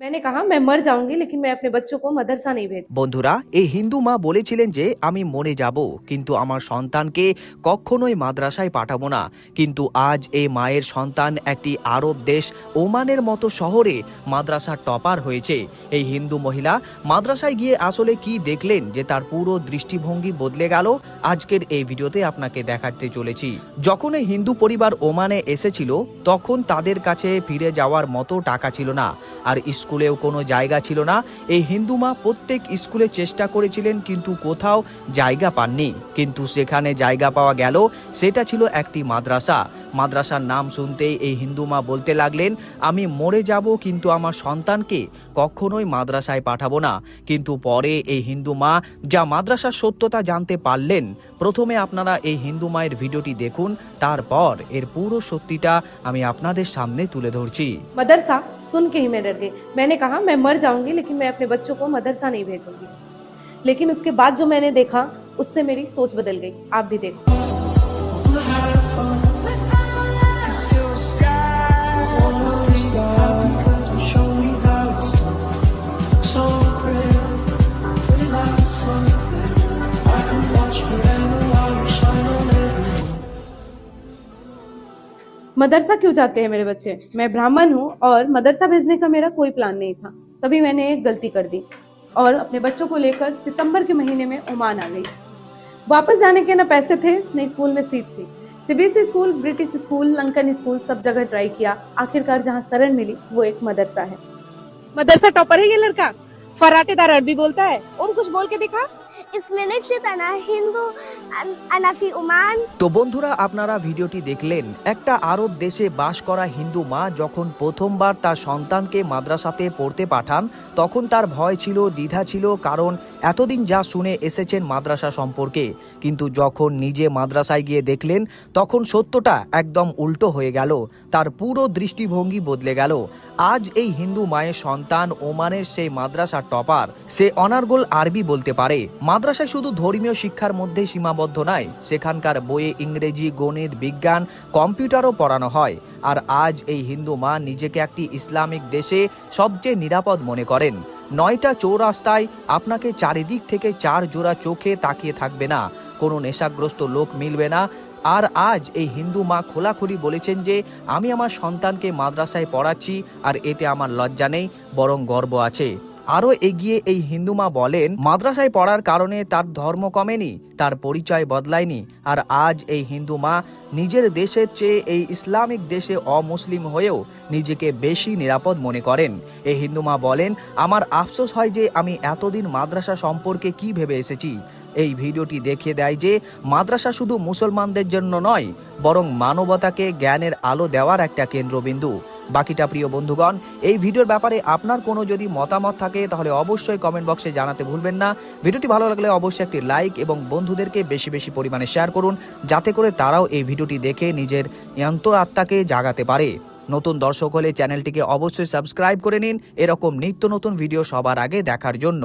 মেনে মে মর লেকিন মে কো নেই ভেজ বন্ধুরা, এই হিন্দু মা বলেছিলেন যে, আমি মনে যাব, কিন্তু আমার সন্তানকে কখনোই মাদ্রাসায় পাঠাবো না। কিন্তু আজ এই মায়ের সন্তান একটি আরব দেশ, ওমানের মতো শহরে মাদ্রাসা টপার হয়েছে। এই হিন্দু মহিলা মাদ্রাসায় গিয়ে আসলে কি দেখলেন যে তার পুরো দৃষ্টিভঙ্গি বদলে গেল? আজকের এই ভিডিওতে আপনাকে দেখাতে চলেছি। যখন এই হিন্দু পরিবার ওমানে এসেছিল, তখন তাদের কাছে ফিরে যাওয়ার মতো টাকা ছিল না। আর স্কুলেও কোনো জায়গা ছিল না। এই হিন্দু মা প্রত্যেক স্কুলে চেষ্টা করেছিলেন, কিন্তু কোথাও জায়গা পাননি। কিন্তু সেখানে জায়গা পাওয়া গেল, সেটা ছিল একটি মাদ্রাসা। মাদ্রাসার নাম শুনতেই এই হিন্দু মা বলতে লাগলেন আমি মরে যাব কিন্তু আমার সন্তানকে কখনোই মাদ্রাসায় পাঠাবো না কিন্তু পরে এই হিন্দু মা যা মাদ্রাসার সত্যতা জানতে পারলেন প্রথমে আপনারা এই হিন্দু মায়ের ভিডিওটি দেখুন তারপর এর পুরো সত্যিটা আমি আপনাদের সামনে তুলে ধরছি मदरसा सुन के ही मैं डर गई मैंने कहा मैं मर जाऊंगी लेकिन मैं अपने बच्चों को मदरसा नहीं भेजूंगी लेकिन उसके बाद जो मैंने देखा उससे मेरी सोच बदल गई आप भी देखो मदरसा क्यों जाते हैं मेरे बच्चे? मैं ब्राह्मण हूँ और मदरसा भेजने का मेरा कोई प्लान नहीं था। तभी मैंने एक गलती कर दी और अपने बच्चों को लेकर सितंबर के महीने में ओमान आ गई। वापस जाने के ना पैसे थे, न स्कूल में सीट थी। CBSE school British school Lankan school, सब जगह ट्राई किया। आखिरकार जहाँ शरण मिली, वो एक मदरसा है। मदरसा टॉपर है ये लड़का? फराटेदार अरबी बोलता है। और कुछ बोल के दिखा? তো বন্ধুরা, আপনারা ভিডিওটি দেখলেন, একটা আরব দেশে বাস করা হিন্দু মা যখন প্রথমবার তার সন্তানকে মাদ্রাসাতে পড়তে পাঠান, তখন তার ভয় ছিল, দ্বিধা ছিল, কারণ এতদিন যা শুনে এসেছেন মাদ্রাসা সম্পর্কে। কিন্তু যখন নিজে মাদ্রাসায় গিয়ে দেখলেন, তখন সত্যটা একদম উল্টো হয়ে গেল, তার পুরো দৃষ্টিভঙ্গি বদলে গেল। আজ এই হিন্দু মায়ের সন্তান ওমানের সেই মাদ্রাসার টপার, সে অনার্গল আরবি বলতে পারে। মাদ্রাসায় শুধু ধর্মীয় শিক্ষার মধ্যে সীমাবদ্ধ নয়, সেখানকার বইয়ে ইংরেজি, গণিত, বিজ্ঞান, কম্পিউটারও পড়ানো হয়। আর আজ এই হিন্দু মা নিজেকে একটি ইসলামিক দেশে সবচেয়ে নিরাপদ মনে করেন। নয়টা চৌরাস্তায় আপনাকে চারিদিক থেকে চার জোড়া চোখে তাকিয়ে থাকবে না। কোনো নেশাগ্রস্ত লোক মিলবে না আর আজ এই হিন্দু মা খোলাখুলি বলেছেন যে, আমি আমার সন্তানকে মাদ্রাসায় পড়াচ্ছি আর এতে আমার লজ্জা নেই, বরং গর্ব আছে। আরও এগিয়ে এই হিন্দু মা বলেন, মাদ্রাসায় পড়ার কারণে তার ধর্ম কমেনি, তার পরিচয় বদলায়নি, আর আজ এই হিন্দু মা নিজের দেশের চেয়ে এই ইসলামিক দেশে অমুসলিম হয়েও নিজেকে বেশি নিরাপদ মনে করেন। এই হিন্দু মা বলেন, আমার আফসোস হয় যে আমি এতদিন মাদ্রাসা সম্পর্কে কি ভেবে এসেছি। এই ভিডিওটি দেখিয়ে দেয় যে মাদ্রাসা শুধু মুসলমানদের জন্য নয়, বরং মানবতাকে জ্ঞানের আলো দেওয়ার একটা কেন্দ্রবিন্দু। বাকিটা প্রিয় বন্ধুগণ, এই ভিডিওর ব্যাপারে আপনার কোনো যদি মতামত থাকে, তাহলে অবশ্যই কমেন্ট বক্সে জানাতে ভুলবেন না। ভিডিওটি ভালো লাগলে অবশ্যই একটি লাইক এবং বন্ধুদেরকে বেশি বেশি পরিমাণে শেয়ার করুন, যাতে করে তারাও এই ভিডিওটি দেখে নিজের আত্মাকে জাগাতে পারে। নতুন দর্শক হলে চ্যানেলটিকে অবশ্যই সাবস্ক্রাইব করে নিন। এরকম নিত্য নতুন ভিডিও সবার আগে দেখার জন্য।